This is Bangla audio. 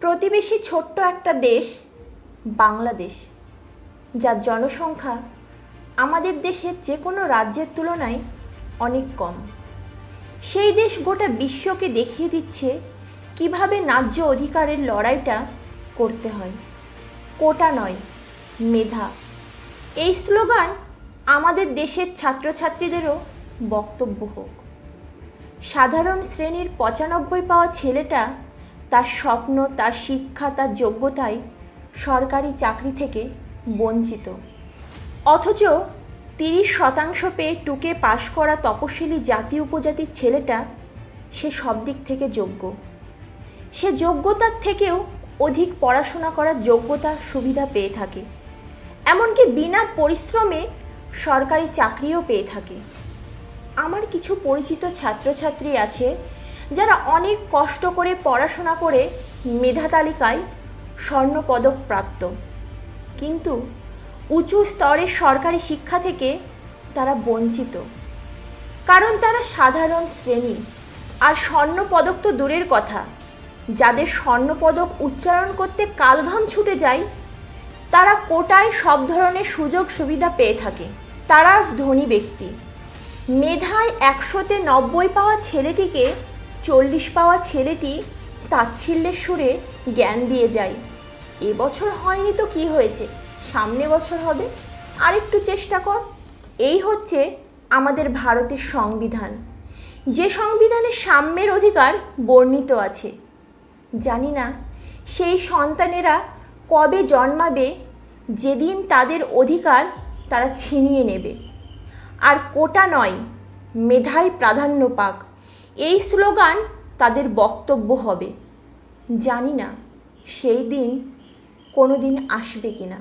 প্রতিবেশী ছোট্ট একটা দেশ, বাংলাদেশ, যার জনসংখ্যা আমাদের দেশের যে কোনো রাজ্যের তুলনায় অনেক কম। সেই দেশ গোটা বিশ্বকে দেখিয়ে দিচ্ছে কীভাবে ন্যায্য অধিকারের লড়াইটা করতে হয়। কোটা নয়, মেধা। এই স্লোগান আমাদের দেশের ছাত্রছাত্রীদেরও বক্তব্য হোক। সাধারণ শ্রেণির পঁচানব্বই পাওয়া ছেলেটা তার স্বপ্ন, তার শিক্ষা, তার যোগ্যতায় সরকারি চাকরি থেকে বঞ্চিত। অথচ তিরিশ শতাংশ পেয়ে টুকে পাশ করা তপশিলি জাতি উপজাতির ছেলেটা সে সব দিক থেকে যোগ্য। সে যোগ্যতার থেকেও অধিক পড়াশোনা করার যোগ্যতা সুবিধা পেয়ে থাকে। এমনকি বিনা পরিশ্রমে সরকারি চাকরিও পেয়ে থাকে। আমার কিছু পরিচিত ছাত্রছাত্রী আছে যারা অনেক কষ্ট করে পড়াশোনা করে মেধা তালিকায় স্বর্ণপদক প্রাপ্ত। কিন্তু উঁচু স্তরের সরকারি শিক্ষা থেকে তারা বঞ্চিত। কারণ তারা সাধারণ শ্রেণি। আর স্বর্ণপদক তো দূরের কথা। যাদের স্বর্ণপদক উচ্চারণ করতে কালঘাম ছুটে যায়, তারা কোটায় সব ধরনের সুযোগ সুবিধা পেয়ে থাকে। তারা ধনী ব্যক্তি। মেধায় একশোতে নব্বই পাওয়া ছেলেটিকে চল্লিশ পাওয়া ছেলেটি তাচ্ছিল্যের সুরে জ্ঞান দিয়ে যায়। এবছর হয়নি তো কি হয়েছে? সামনে বছর হবে। আরেকটু চেষ্টা কর। এই হচ্ছে আমাদের ভারতের সংবিধান। যে সংবিধানে সাম্যের অধিকার বর্ণিত আছে। জানি না, সেই সন্তানেরা কবে জন্মাবে, যেদিন তাদের অধিকার তারা ছিনিয়ে নেবে। আর কোটা নয়, মেধাই প্রাধান্য পাক। এই স্লোগান তাদের বক্তব্য হবে। জানি না সেই দিন কোনো দিন আসবে কিনা।